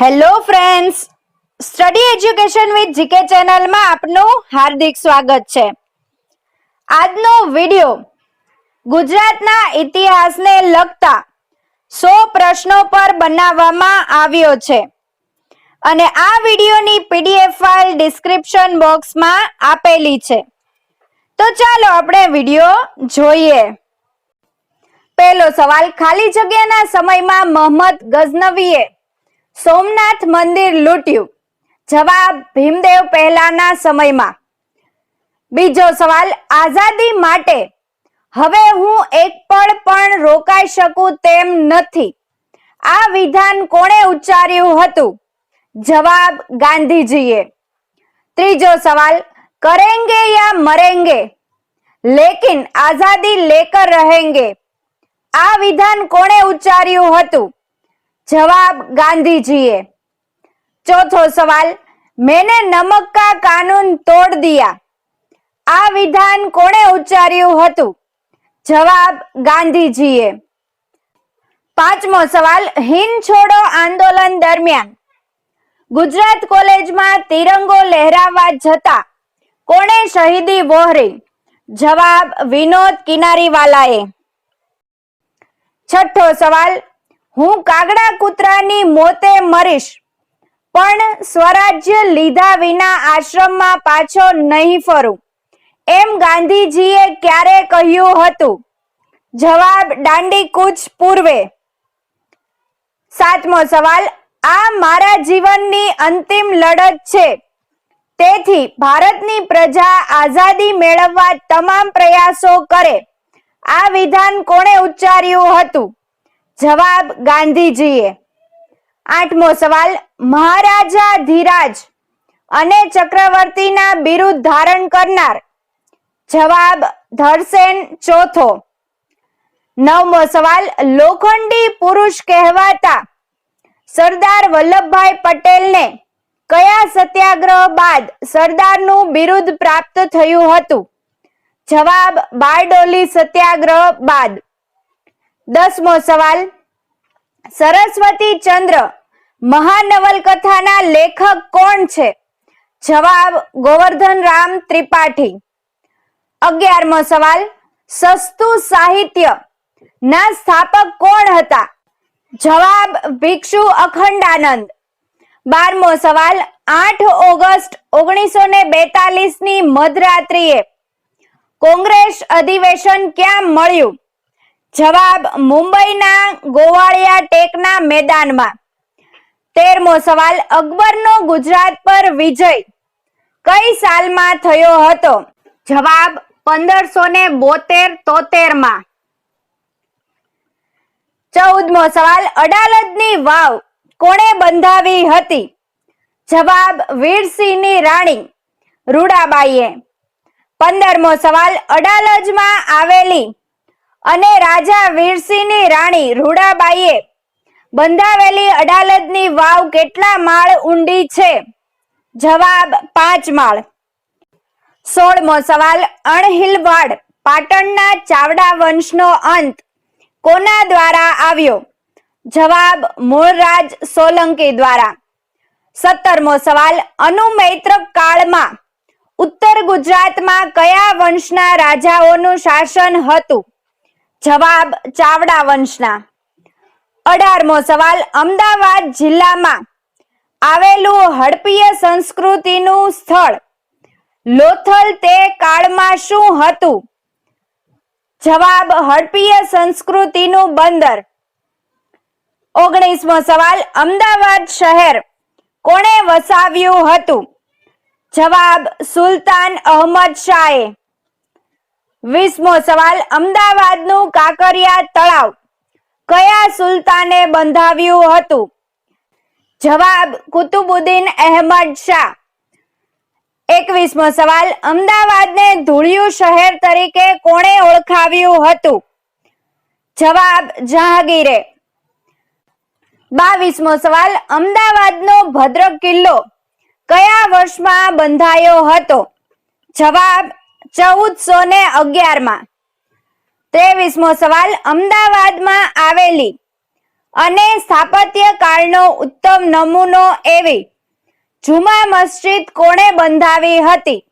Hello friends study education with GK ચેનલમાં આપનું હાર્દિક સ્વાગત છે. આજનો વિડિયો ગુજરાતના ઇતિહાસને લગતા સો પ્રશ્નો પર બનાવવામાં આવ્યો છે. અને આ વિડિયોની પીડીએફ ફાઇલ ડિસ્ક્રિપ્શન બોક્સમાં આપેલી છે. તો ચાલો આપણે વિડિયો જોઈએ. પહેલો સવાલ, ખાલી જગ્યાના સમયમાં મોહમ્મદ ગઝનવીએ સોમનાથ મંદિર લૂંટ્યું. જવાબ ભીમદેવ પહેલાના સમયમાં. બીજો સવાલ, આઝાદી માટે હવે હું એક પળ પણ રોકાઈ શકું તેમ નથી. આ વિધાન કોણે ઉચ્ચાર્યું હતું? જવાબ, ગાંધીજીએ. ત્રીજો સવાલ, કરેંગે યા મરેંગે? લેકિન આઝાદી લેકર રહેંગે. આ વિધાન કોણે ઉચ્ચાર્યું હતું? જવાબ ગાંધીજીએ. ચોથો સવાલ, મેને નમક કા કાનૂન તોડ દિયા? આ વિધાન કોણે ઉચ્ચાર્યું હતું? જવાબ ગાંધીજીએ. પાંચમો સવાલ હિંદ છોડો આંદોલન દરમિયાન? ગુજરાત કોલેજમાં તિરંગો લહેરાવવા જતા કોણે શહીદી વહોરી? જવાબ વિનોદ કિનારીવાલાએ. છઠ્ઠો સવાલ હું કાગડા કૂતરાની મોતે મરીશ, પણ સ્વરાજ્ય લીધા વિના આશ્રમમાં પાછો નહીં ફરું. એમ ગાંધીજીએ ક્યારે કહ્યું હતું? જવાબ દાંડી કૂચ પૂર્વે. સાતમો સવાલ, આ મારા જીવનની અંતિમ લડત છે. તેથી ભારતની પ્રજા આઝાદી મેળવવા તમામ પ્રયાસો કરે. આ વિધાન કોણે ઉચ્ચાર્યું હતું? જવાબ ગાંધીજીએ. આઠમો સવાલ, મહારાજા ધીરાજ અને ચક્રવર્તીના બિરુદ ધારણ કરનાર જવાબ ધરસેન ચોથો. નવમો સવાલ, લોખંડી પુરુષ કહેવાતા સરદાર વલ્લભભાઈ પટેલને કયા સત્યાગ્રહ બાદ સરદારનું બિરુદ પ્રાપ્ત થયું હતું? જવાબ, બારડોલી સત્યાગ્રહ બાદ. દસમો સવાલ સરસ્વતી ચંદ્ર મહાનવલકથાના લેખક કોણ છે? જવાબ ગોવર્ધન રામ ત્રિપાઠી. અગિયારમો સવાલ, સસ્તું સાહિત્ય ના સ્થાપક કોણ હતા? જવાબ, ભિક્ષુ અખંડાનંદ. બારમો સવાલ, આઠ ઓગસ્ટ ઓગણીસો ને બેતાલીસની મધરાત્રિએ કોંગ્રેસ અધિવેશન ક્યાં મળ્યું? જવાબ મુંબઈના ગોવાળિયા ટેકના મેદાનમાં. તેરમો સવાલ, અકબરનો ગુજરાત પર વિજય કઈ સાલમાં થયો હતો? જવાબ પંદરસો ને બોતેર તોતેરમાં ચૌદમો સવાલ, અડાલજની વાવ કોણે બંધાવી હતી? જવાબ, વીરસિંહની રાણી રૂડાબાઈએ. પંદરમો સવાલ, અડાલજમાં આવેલી અને રાજા વીરસિંહની રાણી રૂડાબાઈએ બંધાવેલી અડાલજની વાવ કેટલા માળ ઊંડી છે? જવાબ પાંચ માળ. સોળમો સવાલ, અણહિલવાડ, પાટણના ચાવડા વંશનો અંત કોના દ્વારા આવ્યો? જવાબ મૂળરાજ સોલંકી દ્વારા. સત્તરમો સવાલ અનુમૈત્ર કાળમાં ઉત્તર ગુજરાતમાં કયા વંશના રાજાઓનું શાસન હતું? જવાબ ચાવડા વંશના. અઢારમો સવાલ, અમદાવાદ જિલ્લામાં આવેલું હડપીય સંસ્કૃતિનું સ્થળ લોથલ તે કાળમાં શું હતું? જવાબ, હડપીય સંસ્કૃતિનું બંદર. ઓગણીસમો સવાલ, અમદાવાદ શહેર કોણે વસાવ્યું હતું? જવાબ, સુલતાન અહમદ શાહે. વીસમો સવાલ, અમદાવાદનું કાંકરિયા તળાવ કયા સુલતાને બંધાવ્યું હતું? જવાબ, કુતુબુદ્દીન અહેમદ શાહ. એકવીસમો સવાલ, અમદાવાદને ધૂળિયું શહેર તરીકે કોણે ઓળખાવ્યું હતું? જવાબ, જહાંગીરે. બાવીસમો સવાલ, અમદાવાદનો ભદ્રક કિલ્લો કયા વર્ષમાં બંધાયો હતો? જવાબ ચૌદસો ને અગિયારમાં ત્રેવીસમો સવાલ, અમદાવાદમાં આવેલી અને સ્થાપત્ય કાળનો ઉત્તમ નમૂનો એવી જુમા મસ્જિદ કોણે બંધાવી હતી?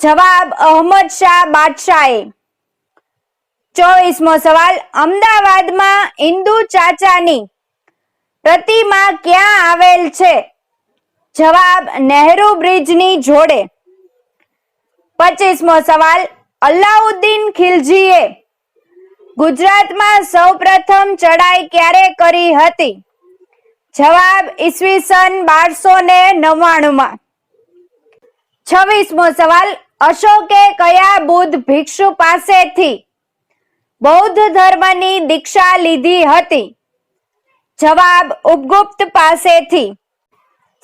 જવાબ, અહમદ શાહ બાદશાહે. ચોવીસમો સવાલ, અમદાવાદમાં ઇન્દુ ચાચાની પ્રતિમા ક્યાં આવેલ છે? જવાબ, નહેરુ બ્રિજની જોડે. પચીસમો સવાલ અલ્લાઉદ્દીન ખિલજીએ ગુજરાતમાં સૌપ્રથમ ચડાઈ ક્યારે કરી હતી? જવાબ ઈસવીસન બારસો ને નવ્વાણુંમાં. છવ્વીસમો સવાલ, અશોકે કયા બુદ્ધ ભિક્ષુ પાસેથી બૌદ્ધ ધર્મની દીક્ષા લીધી હતી? જવાબ, ઉપગુપ્ત પાસેથી.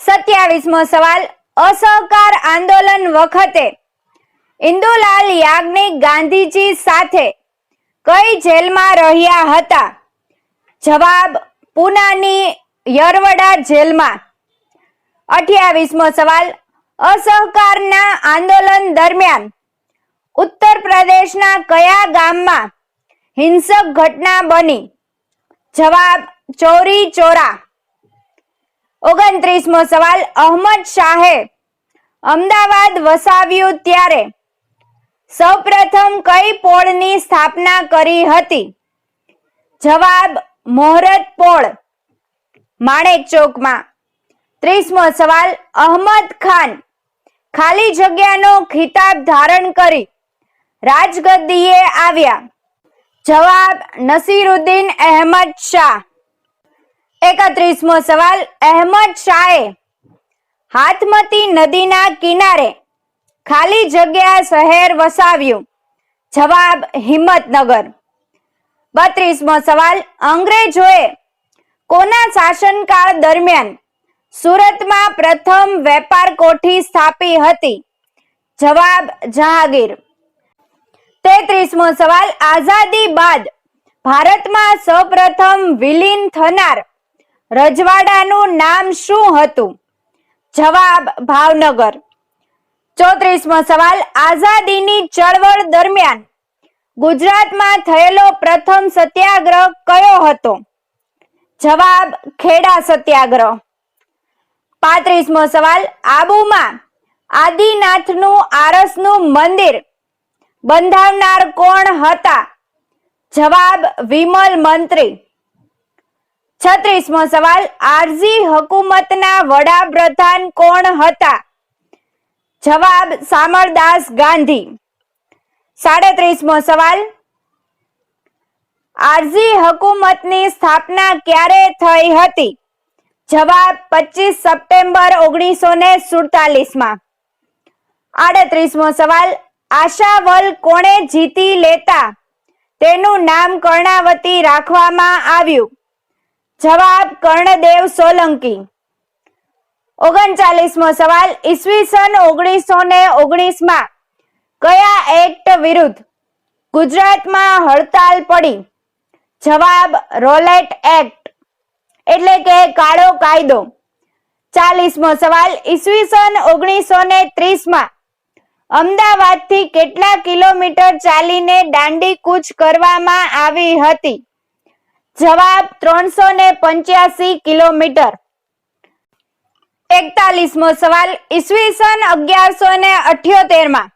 સત્યાવીસમો સવાલ, અસહકાર આંદોલન વખતે ઇન્દુલાલ યાજ્ઞિક ગાંધીજી સાથે કઈ જેલમાં રહ્યા હતા? જવાબ, પૂનાની યરવડા જેલમાં. અઠ્યાવીસમો સવાલ, અસહકારના આંદોલન દરમિયાન ઉત્તર પ્રદેશના કયા ગામમાં હિંસક ઘટના બની? જવાબ, ચોરી ચોરા. ઓગણત્રીસમો સવાલ, અહમદ શાહે અમદાવાદ વસાવ્યું ત્યારે સૌપ્રથમ કઈ પોળની સ્થાપના કરી હતી? જવાબ મોહરત પોળ, માણેક ચોકમાં. ત્રીસમો સવાલ, અહમદ ખાન ખાલી જગ્યાનો ખિતાબ ધારણ કરી રાજગદ્દીએ આવ્યા. જવાબ, નસીરુદ્દીન અહેમદ શાહ. એકત્રીસમો સવાલ, અહેમદ શાહે હાથમતી નદીના કિનારે ખાલી જગ્યા શહેર વસાવ્યું. જવાબ હિંમતનગર. બત્રીસમો સવાલ, અંગ્રેજોએ કોના શાસનકાળ દરમિયાન સુરતમાં પ્રથમ વેપાર કોઠી સ્થાપી હતી? જવાબ, જહાંગીર. તેત્રીસમો સવાલ, આઝાદી બાદ ભારતમાં સૌપ્રથમ વિલીન થનાર રજવાડાનું નામ શું હતું? જવાબ, ભાવનગર. ચોત્રીસમો સવાલ, આઝાદીની ચળવળ દરમિયાન ગુજરાતમાં થયેલો પ્રથમ સત્યાગ્રહ કયો હતો? જવાબ, ખેડા સત્યાગ્રહ. પાંત્રીસમો સવાલ, આબુમાં આદિનાથનું આરસનું મંદિર બંધાવનાર કોણ હતા? જવાબ, વિમલ મંત્રી. છત્રીસમો સવાલ આરઝી હકુમતના વડાપ્રધાન કોણ હતા? જવાબ સામરદાસ ગાંધી. સાડત્રીસમો સવાલ. આરઝી હકુમતની સ્થાપના ક્યારે થઈ હતી? જવાબ પચીસ સપ્ટેમ્બર ઓગણીસો ને સુડતાલીસમાં આડત્રીસમો સવાલ. આશાવલ કોણે જીતી લેતા? તેનું નામ કર્ણાવતી રાખવામાં આવ્યું. જવાબ કર્ણદેવ સોલંકી. ઓગણચાલીસમો સવાલ ઈસવીસન ઓગણીસો ને ઓગણીસમાં કયા એક્ટ વિરુદ્ધ ગુજરાતમાં હડતાલ પડી? જવાબ, રોલેટ એક્ટ. એટલે કે કાળો કાયદો. ચાલીસમો સવાલ ઈસવીસન ઓગણીસો ને ત્રીસમાં અમદાવાદથી કેટલા કિલોમીટર ચાલીને દાંડી કૂચ કરવામાં આવી હતી? જવાબ, ત્રણસો ને પંચ્યાસી કિલોમીટર. એકતાલીસમો સવાલ ઈસવીસન અગિયારસો ને અઠ્યોતેરમાં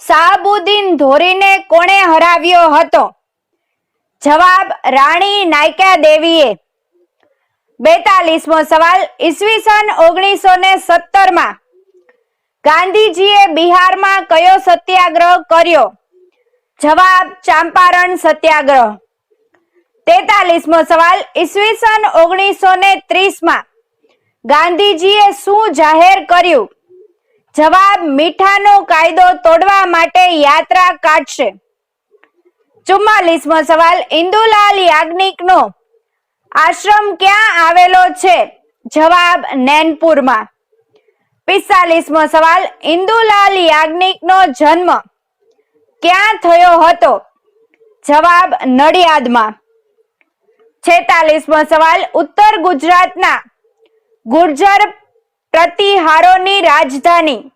શાહબુદ્દીન ધોરીને કોણે હરાવ્યો હતો? જવાબ, રાણી નાયકા દેવીએ. બેતાલીસમો સવાલ ઈસવીસન ઓગણીસો ને સત્તરમાં ગાંધીજીએ બિહારમાં કયો સત્યાગ્રહ કર્યો? જવાબ, ચાંપારણ સત્યાગ્રહ. તેતાલીસમો સવાલ ઈસવીસન ઓગણીસો ને ત્રીસમાં ગાંધીજીએ શું જાહેર કર્યું? જવાબ, મીઠાનો કાયદો તોડવા માટે યાત્રા કાઢશે. ચુમ્માલીસમો સવાલ, ઇન્દુલાલ યાજ્ઞિકનો આશ્રમ ક્યાં આવેલો છે? જવાબ, નૈનપુરમાં. પિસ્તાલીસમો સવાલ, ઇન્દુલાલ યાજ્ઞિકનો જન્મ ક્યાં થયો હતો? જવાબ, નડિયાદમાં. છેતાલીસમો સવાલ, ઉત્તર ગુજરાતના ગુર્જર પ્રતિહારોની રાજધાની,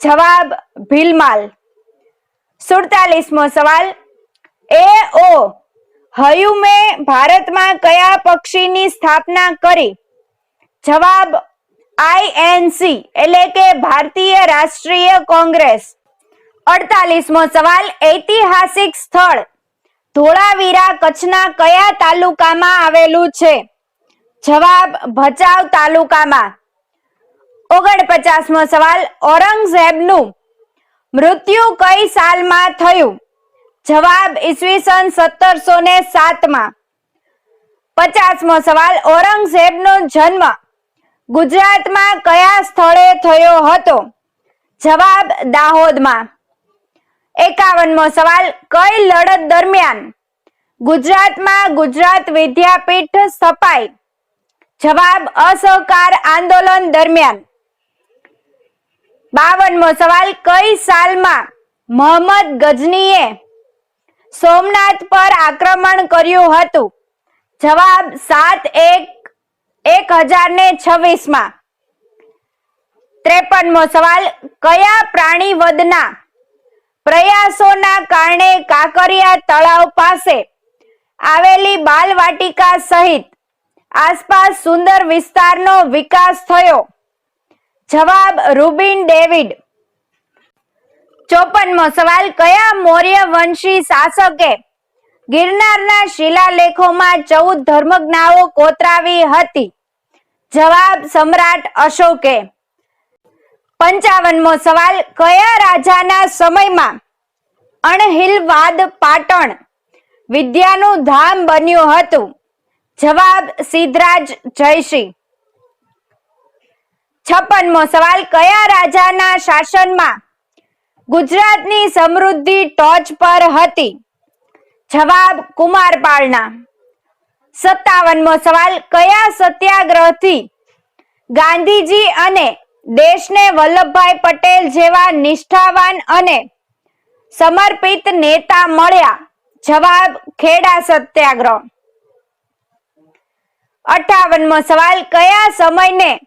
જવાબ ભીલમાલ. સુડતાલીસમો સવાલ, એ ઓ હયુમે ભારતમાં કયા પક્ષીની સ્થાપના કરી? જવાબ આઈએનસી એટલે કે ભારતીય રાષ્ટ્રીય કોંગ્રેસ. અડતાલીસમો સવાલ, ઐતિહાસિક સ્થળ ધોળાવીરા કચ્છના કયા તાલુકામાં આવેલું છે? જવાબ ભચાઉ તાલુકામાં. ઓગણપચાસમો સવાલ, ઔરંગઝેબનું મૃત્યુ કઈ સાલમાં થયું? જવાબ ઈસવીસન સત્તરસો ને સાતમાં. પચાસમો સવાલ, ઔરંગઝેબનો જન્મ ગુજરાતમાં કયા સ્થળે થયો હતો? જવાબ દાહોદમાં. એકાવનમો સવાલ, કઈ લડત દરમિયાન ગુજરાતમાં ગુજરાત વિદ્યાપીઠ સ્થપાઈ? જવાબ અસહકાર આંદોલન દરમિયાન. બાવનમો સવાલ, કઈ સાલમાં મોહમ્મદ ગજનીએ સોમનાથ પર આક્રમણ કર્યું હતું? જવાબ સાત એક એક હજાર ને છવ્વીસમાં ત્રેપનમો સવાલ, કયા પ્રાણી વદના પ્રયાસોના કારણે કાંકરિયા તળાવ પાસે આવેલી બાલવાટિકા સહિત આસપાસ સુંદર વિસ્તારનો વિકાસ થયો. જવાબ રૂબિન ડેવિડ. ચોપનમો સવાલ, કયા મૌર્ય વંશી શાસકે ગિરનારના શિલાલેખોમાં ચૌદ ધર્મજ્ઞાઓ કોતરાવી હતી? જવાબ, સમ્રાટ અશોકે. પંચાવનમો સવાલ, કયા રાજાના સમયમાં અણહિલવાદ પાટણ વિદ્યાનું ધામ બન્યું હતું? જવાબ સિદ્ધરાજ જયસિંહ. છપ્પનમો સવાલ, કયા રાજાના શાસનમાં ગુજરાતની સમૃદ્ધિ ટોચ પર હતી? જવાબ કુમારપાળના સત્તાવનમો સવાલ, કયા સત્યાગ્રહથી ગાંધીજી અને દેશને વલ્લભભાઈ પટેલ જેવા નિષ્ઠાવાન અને સમર્પિત નેતા મળ્યા? જવાબ, ખેડા સત્યાગ્રહ. અઠાવનમો સવાલ, કયા સમયને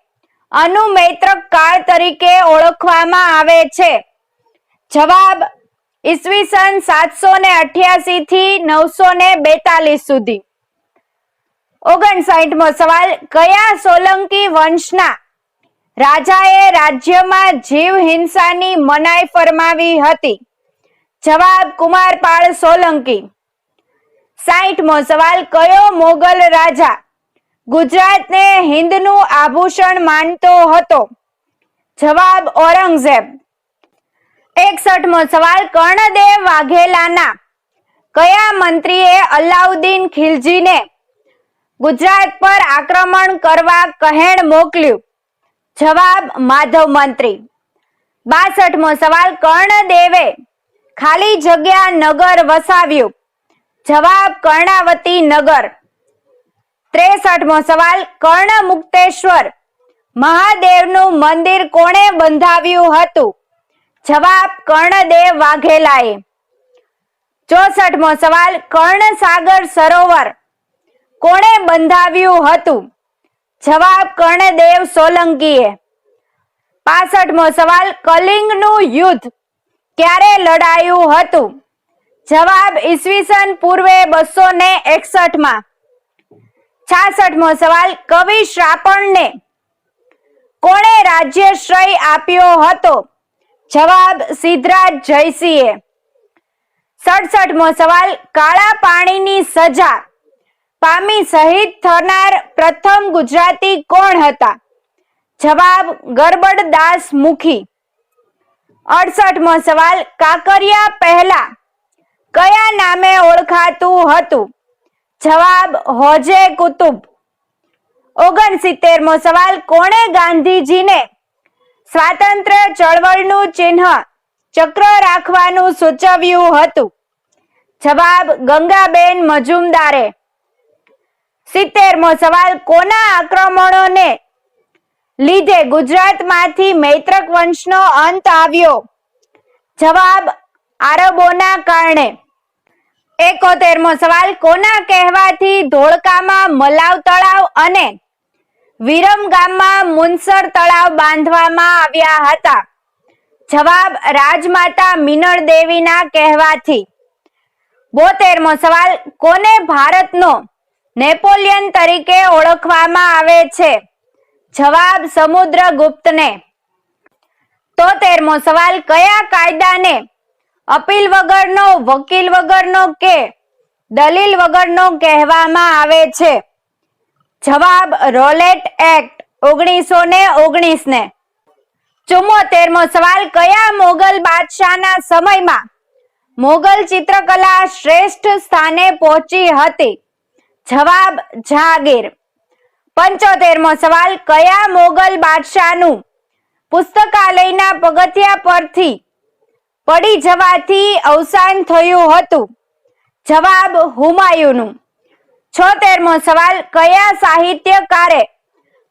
અનુમૈત્રક કાળ તરીકે ઓળખવામાં આવે છે? જવાબ, ઈસવીસન સાતસો ને અઠ્યાસી થી નવસો ને બેતાલીસ સુધી. ઓગણસાઠમો સવાલ, કયા સોલંકી વંશના રાજાએ રાજ્યમાં જીવ હિંસાની મનાઈ ફરમાવી હતી? જવાબ, કુમારપાળ સોલંકી. સાઠમો સવાલ, કયો મોગલ રાજા ગુજરાતને હિન્દનું આભૂષણ માનતો હતો. જવાબ ઔરંગઝેબ. એકસઠમો સવાલ, કર્ણદેવ વાઘેલાના કયા મંત્રીએ અલાઉદ્દીન ખિલજીને ગુજરાત પર આક્રમણ કરવા કહેણ મોકલ્યું? જવાબ, માધવ મંત્રી. બાસઠમો સવાલ, કર્ણદેવે ખાલી જગ્યા નગર વસાવ્યું? જવાબ, કર્ણાવતી નગર. ત્રેસઠમો સવાલ કર્ણ મુક્તેશ્વર મહાદેવનું મંદિર કોણે બંધાવ્યું હતું? જવાબ, કર્ણદેવ વાઘેલાએ. ચોસઠમો સવાલ, કર્ણસાગર સરોવર કોણે બંધાવ્યું હતું? જવાબ, કર્ણદેવ સોલંકીએ. પાસઠમો સવાલ, કલિંગનું યુદ્ધ ક્યારે લડાયું હતું? જવાબ, ઈસવીસન પૂર્વે બસો ને એકસઠમાં છાસઠમો સવાલ, કવિ શ્રાપણને કોણે રાજ્ય શ્રય આપ્યો હતો? જવાબ સિદ્ધરાજ જયસિંહે સડસઠમો સવાલ, કાળા પાણીની સજા પામી શહીદ થનાર પ્રથમ ગુજરાતી કોણ હતા? જવાબ, ગરબડદાસ મુખી. અડસઠમો સવાલ, કાકરિયા પહેલા કયા નામે ઓળખાતું હતું? જવાબ હોજે કુતુબ. ઓગણસિત્તેરમો સવાલ, કોણે ગાંધીજીને સ્વાતંત્ર્ય ચળવળનું ચિહ્ન ચક્ર રાખવાનું સૂચવ્યું હતું? જવાબ, ગંગાબેન મજુમદારે. સિત્તેરમો સવાલ, કોના આક્રમણોને લીધે ગુજરાતમાંથી મૈત્રક વંશનો અંત આવ્યો? જવાબ, આરબોના કારણે. એકોતેરમો સવાલ, કોના કહેવાથી ધોળકામાં મલાવ તળાવ અને વિરમ ગામમાં મુનસર તળાવ બાંધવામાં આવ્યા હતા? જવાબ, રાજમાતા મિનળ દેવીના કહેવાથી. બોતેરમો સવાલ, કોને ભારતનો નેપોલિયન તરીકે ઓળખવામાં આવે છે? જવાબ, સમુદ્રગુપ્તને. તોતેરમો સવાલ, કયા કાયદાને અપીલ વગરનો, વકીલ વગરનો કે દલીલ વગરનો કહેવામાં આવે છે. જવાબ રોલેટ એક્ટ, ઓગણીસો ને ઓગણીસ ને ચુમ્મોતેરમો સવાલ, કયા મોગલ બાદશાહના સમયમાં મોગલ ચિત્રકલા શ્રેષ્ઠ સ્થાને પહોંચી હતી? જવાબ જહાંગીર પંચોતેરમો સવાલ, કયા મોગલ બાદશાહનું પુસ્તકાલયના પગથિયા પરથી પડી જવાથી અવસાન થયું હતું. જવાબ હુમાયુનું. છોતેરમો સવાલ, કયા સાહિત્યકારે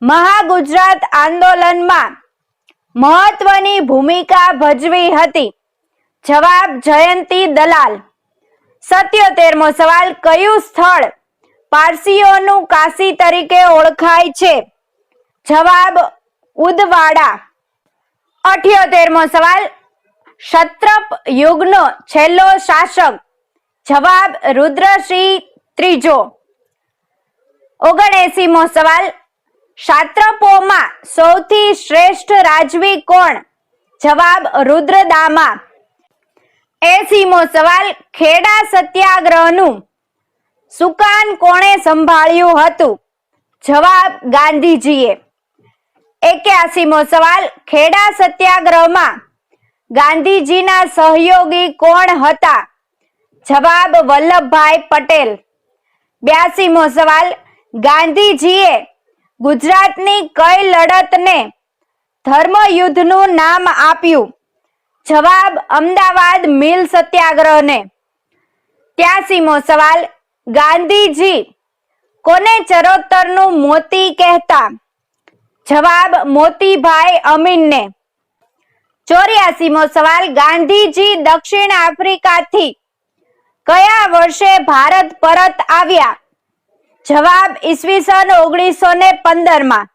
મહાગુજરાત આંદોલનમાં મહત્વની ભૂમિકા ભજવી હતી? જવાબ, જયંતી દલાલ. સત્યોતેરમો સવાલ, કયું સ્થળ પારસીઓનું કાશી તરીકે ઓળખાય છે? જવાબ, ઉદવાડા. અઠ્યોતેરમો સવાલ ક્ષત્રપ યુગનો છેલ્લો શાસક જવાબ રુદ્રસિંહ ત્રીજો. ઓગણએસીમો સવાલ, ક્ષાત્રપોમાં સૌથી શ્રેષ્ઠ રાજવી કોણ? જવાબ રુદ્રદામા. એસીમો સવાલ, ખેડા સત્યાગ્રહનું સુકાન કોણે સંભાળ્યું હતું? જવાબ ગાંધીજીએ. એક્યાસીમો સવાલ, ખેડા સત્યાગ્રહમાં ગાંધીજીના સહયોગી કોણ હતા? જવાબ વલ્લભભાઈ પટેલ. બ્યાસીમો સવાલ, ગાંધીજીએ ગુજરાતની કઈ લડતને ધર્મયુદ્ધનું નામ આપ્યું? જવાબ, અમદાવાદ મિલ સત્યાગ્રહને. ત્યાસીમો સવાલ, ગાંધીજી કોને ચરોતરનું મોતી કહેતા? જવાબ, મોતીભાઈ અમીનને. ચોર્યાસીમો સવાલ, ગાંધીજી દક્ષિણ આફ્રિકાથી કયા વર્ષે ભારત પરત આવ્યા? જવાબ ઈસવીસન ઓગણીસો ને પંદરમાં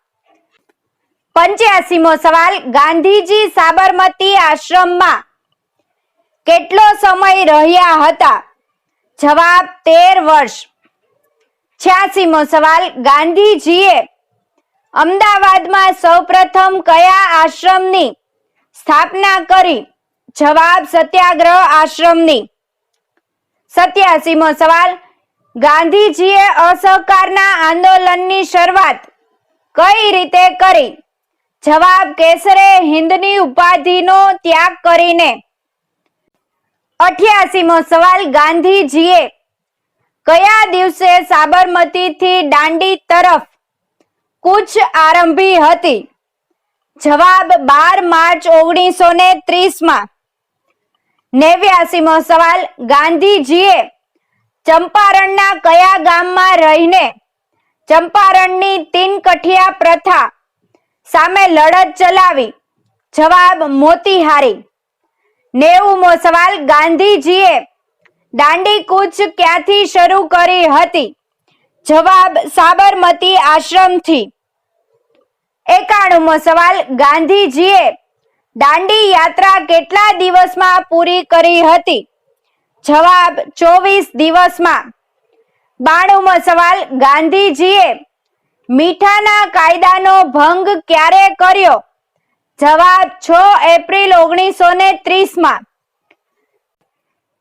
પંચ્યાસીમો સવાલ, ગાંધીજી સાબરમતી આશ્રમમાં કેટલો સમય રહ્યા હતા? જવાબ, તેર વર્ષ. છ્યાસીમો સવાલ, ગાંધીજીએ અમદાવાદમાં સૌપ્રથમ કયા આશ્રમની સ્થાપના કરી જવાબ સત્યાગ્રહ આશ્રમની. સત્યાસીમો સવાલ, ગાંધીજીએ અસહકારના આંદોલનની શરૂઆત કઈ રીતે કરી? જવાબ, કેસરે હિન્દની ઉપાધિનો ત્યાગ કરીને. અઠ્યાસીમો સવાલ, ગાંધીજીએ કયા દિવસે સાબરમતીથી દાંડી તરફ કૂચ આરંભી હતી? જવાબ બાર માર્ચ ઓગણીસો ને ત્રીસમાં નેવ્યાસીમો સવાલ, ગાંધીજીએ ચંપારણના કયા ગામમાં રહીને ચંપારણની તીન કઠિયા પ્રથા સામે લડત ચલાવી? જવાબ મોતીહારી. નેવુંમો સવાલ, ગાંધીજીએ દાંડી કૂચ ક્યાંથી શરૂ કરી હતી? જવાબ સાબરમતી આશ્રમથી. એકાણુંમો સવાલ, ગાંધીજીએ દાંડી યાત્રા કેટલા દિવસમાં પૂરી કરી હતી? જવાબ, ચોવીસ દિવસમાં. બાણુંમો સવાલ, ગાંધીજીએ મીઠાના કાયદાનો ભંગ ક્યારે કર્યો? જવાબ, છ એપ્રિલ ઓગણીસો ને ત્રીસમાં.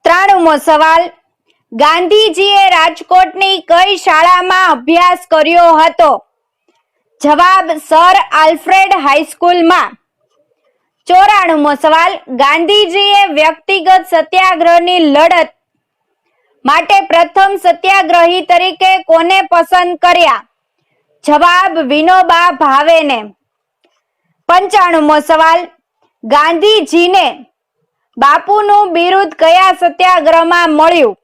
ત્રાણુમો સવાલ, ગાંધીજીએ રાજકોટની કઈ શાળામાં અભ્યાસ કર્યો હતો? જવાબ સર આલ્ફ્રેડ હાઈસ્કૂલમાં. ચોરાણુંમો સવાલ, ગાંધીજીએ વ્યક્તિગત સત્યાગ્રહની લડત માટે પ્રથમ સત્યાગ્રહી તરીકે કોને પસંદ કર્યા? જવાબ, વિનોબા ભાવેને. પંચાણુંમો સવાલ, ગાંધીજીને. બાપુનું બિરુદ કયા સત્યાગ્રહમાં મળ્યું?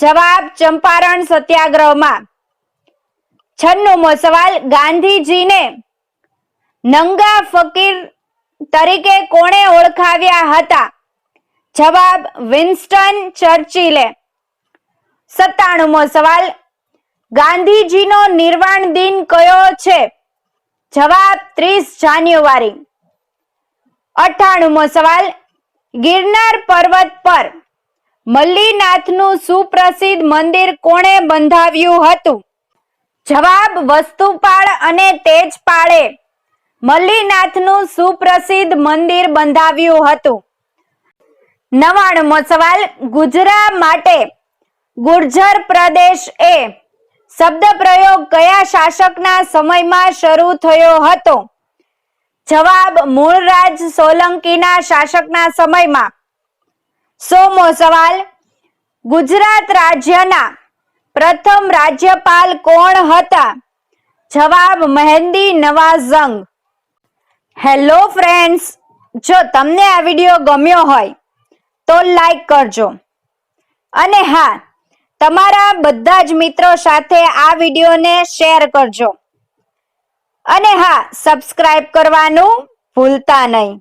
જવાબ, ચંપારણ સત્યાગ્રહમાં. છન્નુમો સવાલ, ગાંધીજીને નંગા ફકીર તરીકે કોણે ઓળખાવ્યા હતા? જવાબ, વિન્સ્ટન ચર્ચિલે. સત્તાણુમો સવાલ, ગાંધીજીનો નિર્વાણ દિન કયો છે? જવાબ, ત્રીસ જાન્યુઆરી. અઠાણુમો સવાલ, ગિરનાર પર્વત પર મલ્લીનાથનું સુપ્રસિદ્ધ મંદિર કોણે બંધાવ્યું હતું? જવાબ વસ્તુપાળ અને તેજપાળે મલ્લીનાથનું સુપ્રસિદ્ધ મંદિર બંધાવ્યું હતું. નવાણમો સવાલ, ગુજરા માટે ગુર્જર પ્રદેશ એ શબ્દ પ્રયોગ કયા શાસકના સમયમાં શરૂ થયો હતો? જવાબ, મૂળરાજ સોલંકીના શાસકના સમયમાં. સોમો સવાલ, ગુજરાત રાજ્યના પ્રથમ રાજ્યપાલ કોણ હતા? જવાબ, મહેંદી નવાઝંગ. હેલો ફ્રેન્ડ્સ જો તમને આ વીડિયો ગમ્યો હોય, તો લાઈક કરજો. અને હા, તમારા બધા જ મિત્રો સાથે આ વિડીયોને શેર કરજો. અને હા સબસ્ક્રાઇબ કરવાનું ભૂલતા નહીં.